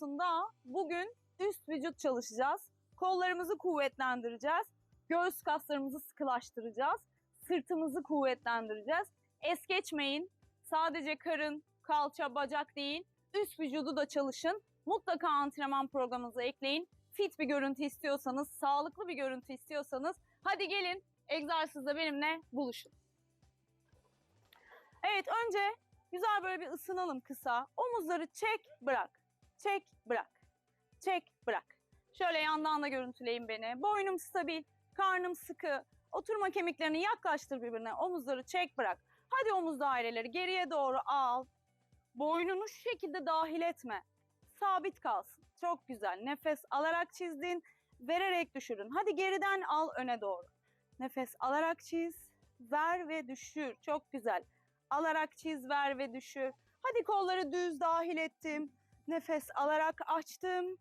videosunda bugün üst vücut çalışacağız. Kollarımızı kuvvetlendireceğiz. Göğüs kaslarımızı sıkılaştıracağız. Sırtımızı kuvvetlendireceğiz. Es geçmeyin. Sadece karın, kalça, bacak değil, üst vücudu da çalışın. Mutlaka antrenman programınıza ekleyin. Fit bir görüntü istiyorsanız, sağlıklı bir görüntü istiyorsanız hadi gelin egzersizde benimle buluşun. Evet önce güzel böyle bir ısınalım kısa. Omuzları çek, bırak. Çek, bırak. Çek, bırak. Şöyle yandan da görüntüleyin beni. Boynum stabil, karnım sıkı. Oturma kemiklerini yaklaştır birbirine. Omuzları çek, bırak. Hadi omuz daireleri geriye doğru al. Boynunu şu şekilde dahil etme. Sabit kalsın. Çok güzel. Nefes alarak çizdin, vererek düşürün. Hadi geriden al öne doğru. Nefes alarak çiz, ver ve düşür. Çok güzel. Alarak çiz, ver ve düşür. Hadi kolları düz dahil ettim. Nefes alarak açtım.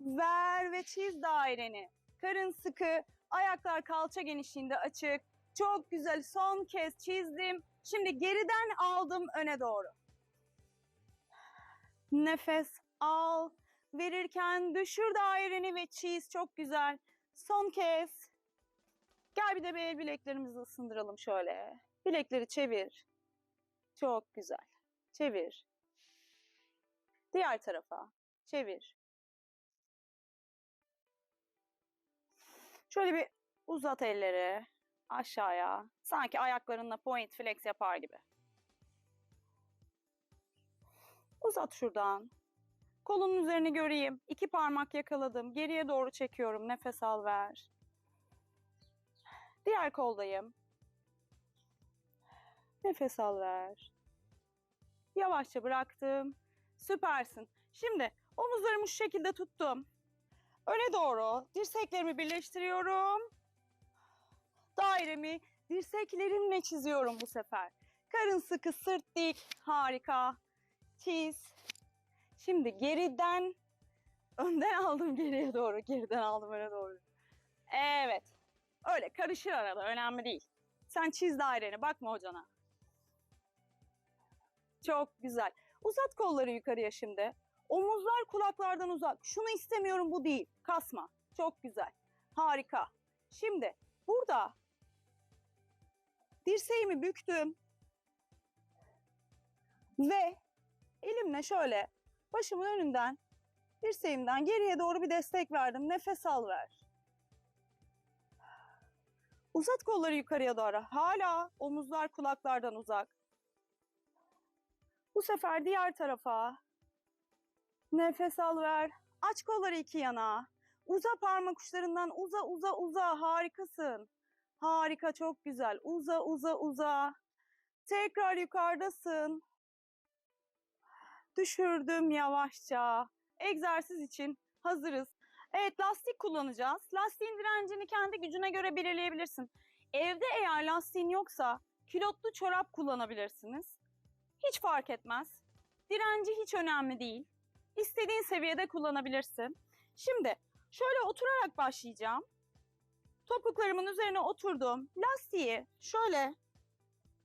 Ver ve çiz daireni. Karın sıkı, ayaklar kalça genişliğinde açık. Çok güzel. Son kez çizdim. Şimdi geriden aldım öne doğru. Nefes al. Verirken düşür daireni ve çiz. Çok güzel. Son kez. Gel bir de bir el bileklerimizi ısındıralım şöyle. Bilekleri çevir. Çok güzel. Çevir. Diğer tarafa. Çevir. Şöyle bir uzat elleri aşağıya. Sanki ayaklarınla point flex yapar gibi. Uzat şuradan. Kolunun üzerini göreyim. İki parmak yakaladım. Geriye doğru çekiyorum. Nefes al ver. Diğer koldayım. Nefes al ver. Yavaşça bıraktım. Süpersin. Şimdi omuzlarımı şu şekilde tuttum. Öne doğru dirseklerimi birleştiriyorum. Dairemi dirseklerimle çiziyorum bu sefer. Karın sıkı, sırt dik. Harika. Çiz. Şimdi geriden önden aldım geriye doğru. Geriden aldım öne doğru. Evet. Öyle karışır arada. Önemli değil. Sen çiz daireni. Bakma hocana. Çok güzel. Uzat kolları yukarıya şimdi. Omuzlar kulaklardan uzak. Şunu istemiyorum bu değil. Kasma. Çok güzel. Harika. Şimdi burada dirseğimi büktüm. Ve elimle şöyle başımın önünden dirseğimden geriye doğru bir destek verdim. Nefes al ver. Uzat kolları yukarıya doğru. Hala omuzlar kulaklardan uzak. Bu sefer diğer tarafa. Nefes al ver. Aç kolları iki yana. Uza parmak uçlarından uza uza uza. Harikasın. Harika çok güzel. Uza uza uza. Tekrar yukarıdasın. Düşürdüm yavaşça. Egzersiz için hazırız. Evet lastik kullanacağız. Lastiğin direncini kendi gücüne göre belirleyebilirsin. Evde eğer lastiğin yoksa kilotlu çorap kullanabilirsiniz. Hiç fark etmez. Direnci hiç önemli değil. İstediğin seviyede kullanabilirsin. Şimdi şöyle oturarak başlayacağım. Topuklarımın üzerine oturdum. Lastiği şöyle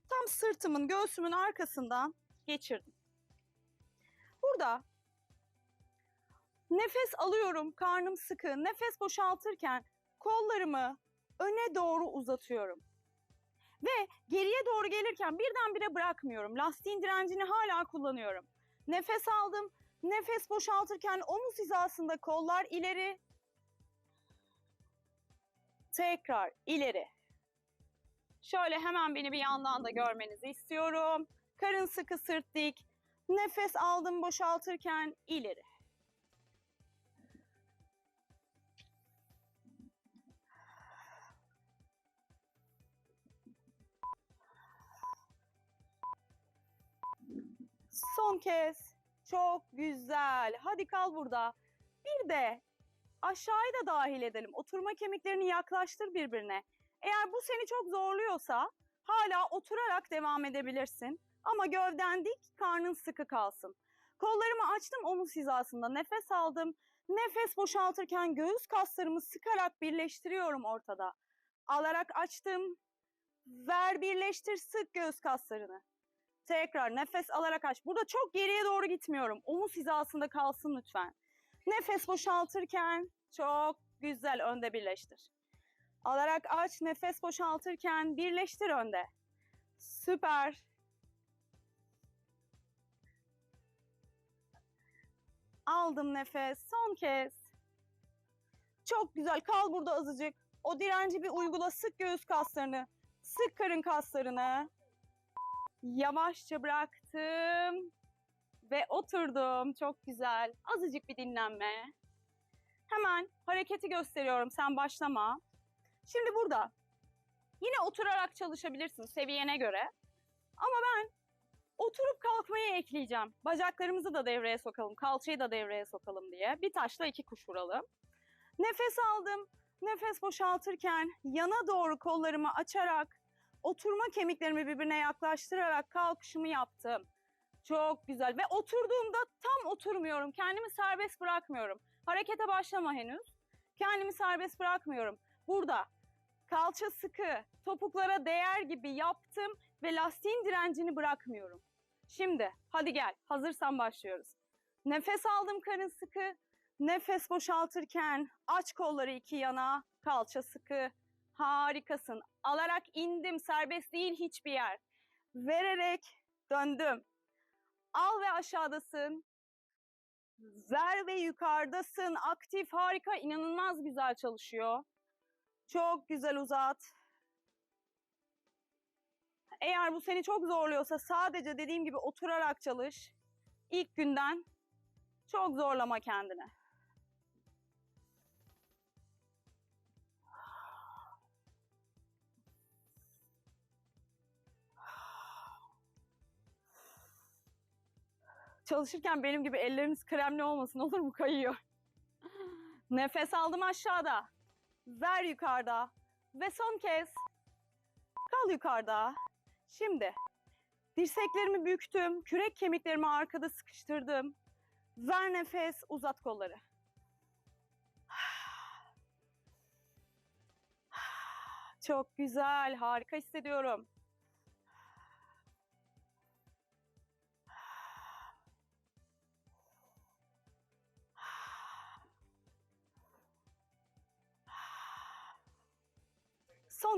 tam sırtımın, göğsümün arkasından geçirdim. Burada nefes alıyorum, karnım sıkı. Nefes boşaltırken kollarımı öne doğru uzatıyorum. Ve geriye doğru gelirken birdenbire bırakmıyorum. Lastiğin direncini hala kullanıyorum. Nefes aldım. Nefes boşaltırken omuz hizasında kollar ileri. Tekrar ileri. Şöyle hemen beni bir yandan da görmenizi istiyorum. Karın sıkı sırt dik. Nefes aldım boşaltırken ileri. Son kez. Çok güzel. Hadi kal burada. Bir de aşağıyı da dahil edelim. Oturma kemiklerini yaklaştır birbirine. Eğer bu seni çok zorluyorsa hala oturarak devam edebilirsin. Ama gövden dik, karnın sıkı kalsın. Kollarımı açtım omuz hizasında. Nefes aldım. Nefes boşaltırken göğüs kaslarımı sıkarak birleştiriyorum ortada. Alarak açtım. Ver birleştir sık göğüs kaslarını. Tekrar nefes alarak aç. Burada çok geriye doğru gitmiyorum. Omuz hizasında kalsın lütfen. Nefes boşaltırken çok güzel önde birleştir. Alarak aç, nefes boşaltırken birleştir önde. Süper. Aldım nefes. Son kez. Çok güzel. Kal burada azıcık. O direnci bir uygula. Sık göğüs kaslarını. Sık karın kaslarını. Yavaşça bıraktım. Ve oturdum. Çok güzel. Azıcık bir dinlenme. Hemen hareketi gösteriyorum. Sen başlama. Şimdi burada. Yine oturarak çalışabilirsin seviyene göre. Ama ben oturup kalkmayı ekleyeceğim. Bacaklarımızı da devreye sokalım, kalçayı da devreye sokalım diye. Bir taşla iki kuş vuralım. Nefes aldım. Nefes boşaltırken yana doğru kollarımı açarak oturma kemiklerimi birbirine yaklaştırarak kalkışımı yaptım. Çok güzel ve oturduğumda tam oturmuyorum. Kendimi serbest bırakmıyorum. Harekete başlama henüz. Kendimi serbest bırakmıyorum. Burada kalça sıkı, topuklara değer gibi yaptım ve lastiğin direncini bırakmıyorum. Şimdi hadi gel. Hazırsan başlıyoruz. Nefes aldım karın sıkı. Nefes boşaltırken aç kolları iki yana, kalça sıkı. Harikasın. Alarak indim. Serbest değil hiçbir yer. Vererek döndüm. Al ve aşağıdasın. Ver ve yukarıdasın. Aktif, harika, inanılmaz güzel çalışıyor. Çok güzel uzat. Eğer bu seni çok zorluyorsa sadece dediğim gibi oturarak çalış. İlk günden çok zorlama kendini. Çalışırken benim gibi elleriniz kremli olmasın olur mu? Kayıyor. Nefes aldım aşağıda. Ver yukarıda. Ve son kez. Kal yukarıda. Şimdi dirseklerimi büktüm. Kürek kemiklerimi arkada sıkıştırdım. Ver nefes, uzat kolları. Çok güzel, harika hissediyorum.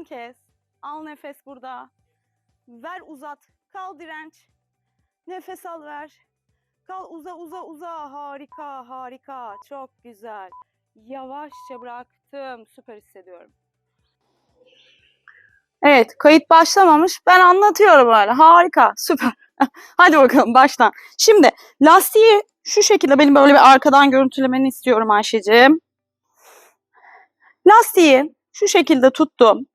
Kez. Al nefes burada. Ver uzat. Kal direnç. Nefes al ver. Kal uza uza uza. Harika harika. Çok güzel. Yavaşça bıraktım. Süper hissediyorum. Evet kayıt başlamamış. Ben anlatıyorum öyle. Harika. Süper. Hadi bakalım baştan. Şimdi lastiği şu şekilde benim böyle bir arkadan görüntülemeni istiyorum Ayşe'cim. Lastiği şu şekilde tuttum.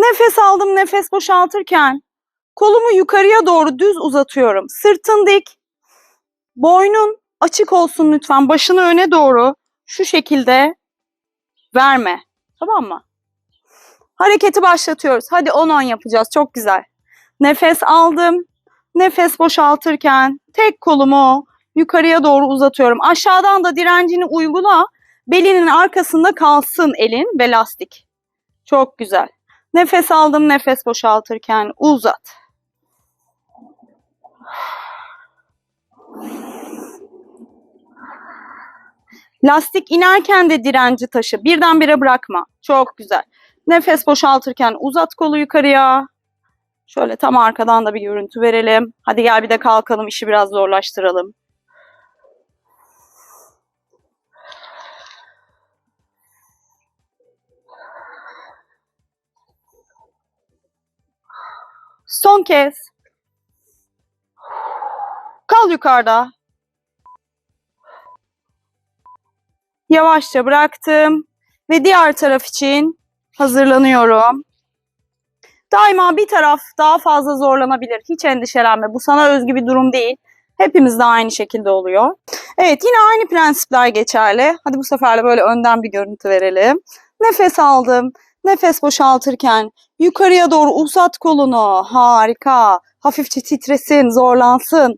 Nefes aldım nefes boşaltırken kolumu yukarıya doğru düz uzatıyorum. Sırtın dik. Boynun açık olsun lütfen. Başını öne doğru şu şekilde verme. Tamam mı? Hareketi başlatıyoruz. Hadi 10-10 yapacağız. Çok güzel. Nefes aldım. Nefes boşaltırken tek kolumu yukarıya doğru uzatıyorum. Aşağıdan da direncini uygula. Belinin arkasında kalsın elin ve lastik. Çok güzel. Nefes aldım, nefes boşaltırken uzat. Lastik inerken de direnci taşı. Birdenbire bırakma. Çok güzel. Nefes boşaltırken uzat kolu yukarıya. Şöyle tam arkadan da bir görüntü verelim. Hadi gel bir de kalkalım, işi biraz zorlaştıralım. Son kez. Kal yukarıda. Yavaşça bıraktım ve diğer taraf için hazırlanıyorum. Daima bir taraf daha fazla zorlanabilir. Hiç endişelenme. Bu sana özgü bir durum değil. Hepimiz de aynı şekilde oluyor. Evet yine aynı prensipler geçerli. Hadi bu sefer de böyle önden bir görüntü verelim. Nefes aldım. Nefes boşaltırken yukarıya doğru uzat kolunu. Harika. Hafifçe titresin, zorlansın.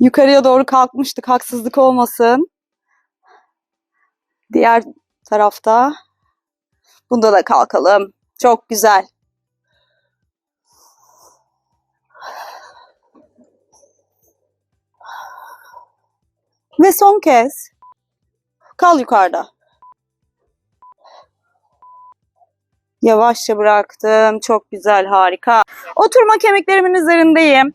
Yukarıya doğru kalkmıştık. Haksızlık olmasın. Diğer tarafta. Bunda da kalkalım. Çok güzel. Ve son kez kal yukarıda. Yavaşça bıraktım. Çok güzel, harika. Oturma kemiklerimin üzerindeyim.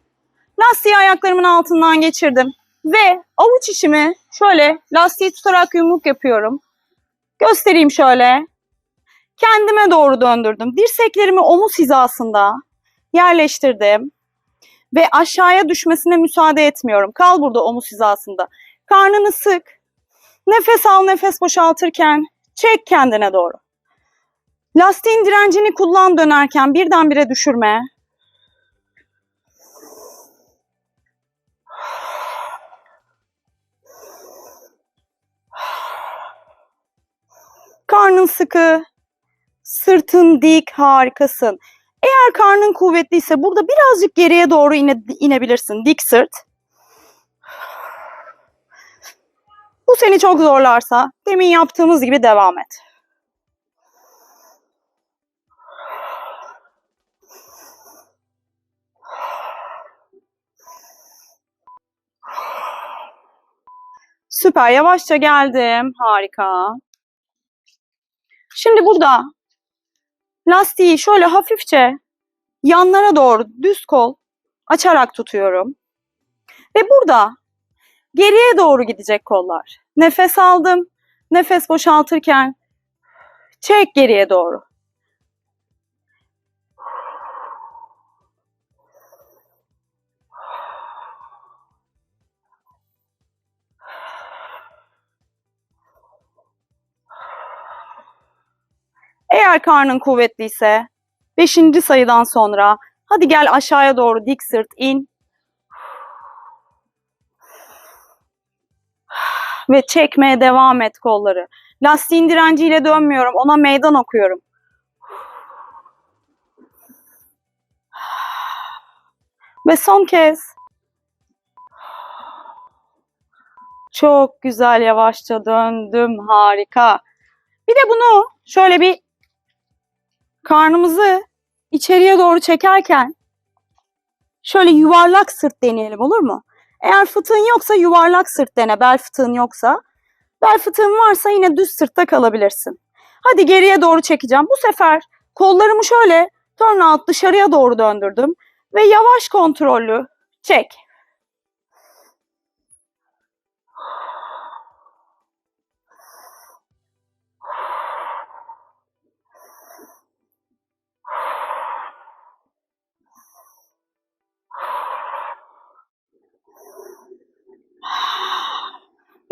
Lastiği ayaklarımın altından geçirdim. Ve avuç içimi şöyle lastiği tutarak yumruk yapıyorum. Göstereyim şöyle. Kendime doğru döndürdüm. Dirseklerimi omuz hizasında yerleştirdim. Ve aşağıya düşmesine müsaade etmiyorum. Kal burada omuz hizasında. Karnını sık. Nefes al, nefes boşaltırken çek kendine doğru. Lastiğin direncini kullan dönerken birdenbire düşürme. Karnın sıkı, sırtın dik, harikasın. Eğer karnın kuvvetliyse burada birazcık geriye doğru ine, inebilirsin. Dik sırt. Bu seni çok zorlarsa demin yaptığımız gibi devam et. Süper yavaşça geldim. Harika. Şimdi burada lastiği şöyle hafifçe yanlara doğru düz kol açarak tutuyorum. Ve burada geriye doğru gidecek kollar. Nefes aldım. Nefes boşaltırken çek geriye doğru. Eğer karnın kuvvetliyse 5. sayıdan sonra hadi gel aşağıya doğru dik sırt in. Ve çekmeye devam et kolları. Lastiğin direnciyle dönmüyorum. Ona meydan okuyorum. Ve son kez. Çok güzel yavaşça döndüm. Harika. Bir de bunu şöyle bir karnımızı içeriye doğru çekerken şöyle yuvarlak sırt deneyelim olur mu? Eğer fıtığın yoksa yuvarlak sırt dene, bel fıtığın yoksa. Bel fıtığın varsa yine düz sırtta kalabilirsin. Hadi geriye doğru çekeceğim. Bu sefer kollarımı şöyle turnout dışarıya doğru döndürdüm ve yavaş kontrollü çek.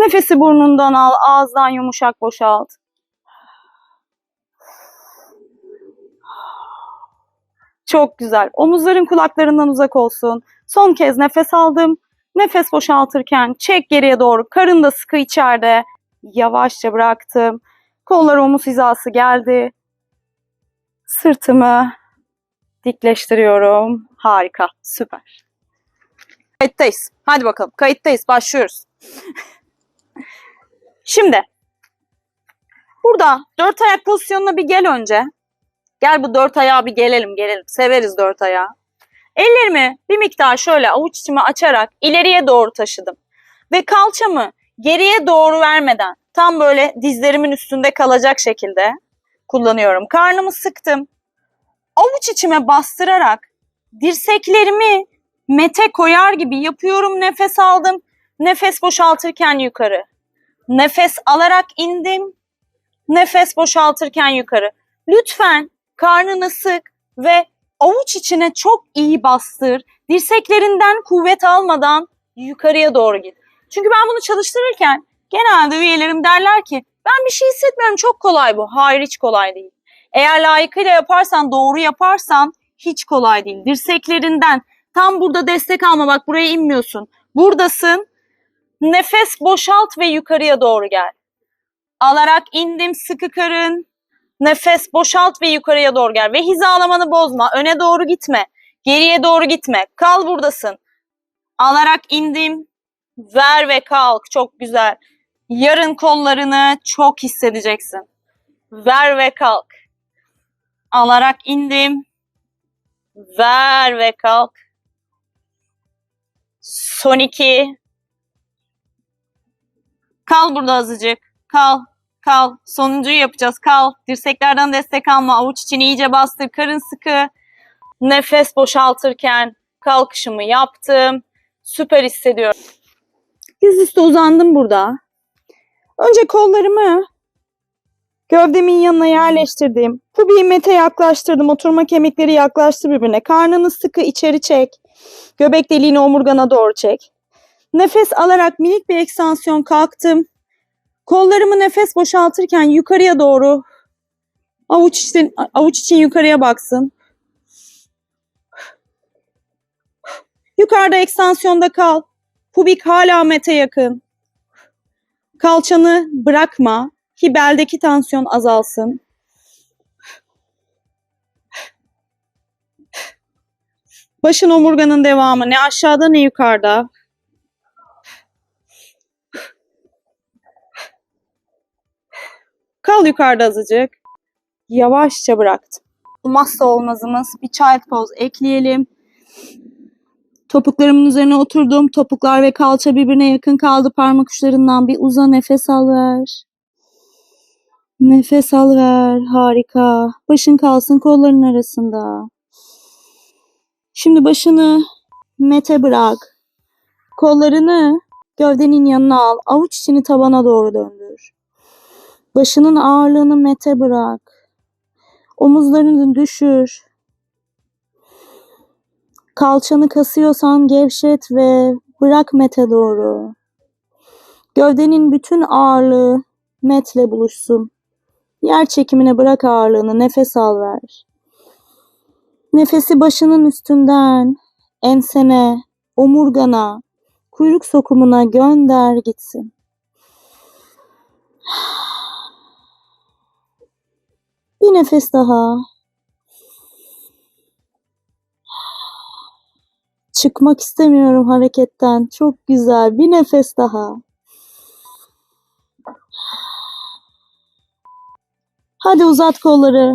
Nefesi burnundan al, ağızdan yumuşak boşalt. Çok güzel. Omuzların kulaklarından uzak olsun. Son kez nefes aldım. Nefes boşaltırken çek geriye doğru. Karın da sıkı içeride. Yavaşça bıraktım. Kollar omuz hizası geldi. Sırtımı dikleştiriyorum. Harika. Süper. Kayıttayız. Hadi bakalım. Kayıttayız. Başlıyoruz. Şimdi burada dört ayak pozisyonuna bir gel önce. Gel bu dört ayağa bir gelelim gelelim. Severiz dört ayağı. Ellerimi bir miktar şöyle avuç içimi açarak ileriye doğru taşıdım. Ve kalçamı geriye doğru vermeden tam böyle dizlerimin üstünde kalacak şekilde kullanıyorum. Karnımı sıktım. Avuç içime bastırarak dirseklerimi mete koyar gibi yapıyorum. Nefes aldım. Nefes boşaltırken yukarı. Nefes alarak indim. Nefes boşaltırken yukarı. Lütfen karnını sık ve avuç içine çok iyi bastır. Dirseklerinden kuvvet almadan yukarıya doğru git. Çünkü ben bunu çalıştırırken genelde üyelerim derler ki ben bir şey hissetmiyorum çok kolay bu. Hayır hiç kolay değil. Eğer layıkıyla yaparsan, doğru yaparsan hiç kolay değil. Dirseklerinden tam burada destek alma bak buraya inmiyorsun. Buradasın. Nefes boşalt ve yukarıya doğru gel. Alarak indim sıkı karın. Nefes boşalt ve yukarıya doğru gel. Ve hizalamanı bozma. Öne doğru gitme. Geriye doğru gitme. Kal buradasın. Alarak indim. Ver ve kalk. Çok güzel. Yarın kollarını çok hissedeceksin. Ver ve kalk. Alarak indim. Ver ve kalk. Son iki. Kal burada azıcık. Kal. Kal. Sonuncuyu yapacağız. Kal. Dirseklerden destek alma. Avuç içini iyice bastır. Karın sıkı. Nefes boşaltırken kalkışımı yaptım. Süper hissediyorum. Yüzüstü uzandım burada. Önce kollarımı gövdemin yanına yerleştirdim. Pubiyi mete yaklaştırdım. Oturma kemikleri yaklaştır birbirine. Karnını sıkı içeri çek. Göbek deliğini omurgana doğru çek. Nefes alarak minik bir ekstansiyon kalktım. Kollarımı nefes boşaltırken yukarıya doğru avuç için, avuç için yukarıya baksın. Yukarıda ekstansiyonda kal. Pubik hala mete yakın. Kalçanı bırakma ki beldeki tansiyon azalsın. Başın omurganın devamı ne aşağıda ne yukarıda. Kal yukarıda azıcık. Yavaşça bıraktım. Olmazsa olmazımız bir child pose ekleyelim. Topuklarımın üzerine oturdum. Topuklar ve kalça birbirine yakın kaldı. Parmak uçlarından bir uza nefes al ver. Nefes al ver. Harika. Başın kalsın kolların arasında. Şimdi başını mete bırak. Kollarını gövdenin yanına al. Avuç içini tabana doğru döndür. Başının ağırlığını mete bırak. Omuzlarını düşür. Kalçanı kasıyorsan gevşet ve bırak mete doğru. Gövdenin bütün ağırlığı metle buluşsun. Yer çekimine bırak ağırlığını, nefes al ver. Nefesi başının üstünden, ensene, omurgana, kuyruk sokumuna gönder gitsin. Bir nefes daha. Çıkmak istemiyorum hareketten. Çok güzel. Bir nefes daha. Hadi uzat kolları.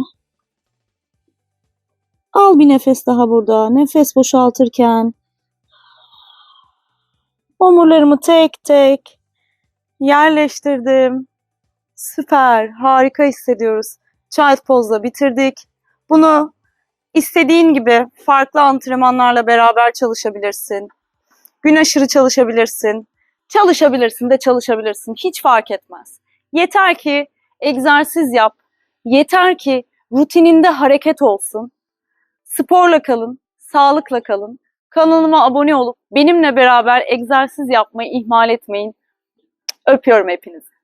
Al bir nefes daha burada. Nefes boşaltırken. Omurlarımı tek tek yerleştirdim. Süper. Harika hissediyoruz. Child Pose'la bitirdik. Bunu istediğin gibi farklı antrenmanlarla beraber çalışabilirsin. Gün aşırı çalışabilirsin. Çalışabilirsin de çalışabilirsin. Hiç fark etmez. Yeter ki egzersiz yap. Yeter ki rutininde hareket olsun. Sporla kalın, sağlıkla kalın. Kanalıma abone olup benimle beraber egzersiz yapmayı ihmal etmeyin. Öpüyorum hepinizi.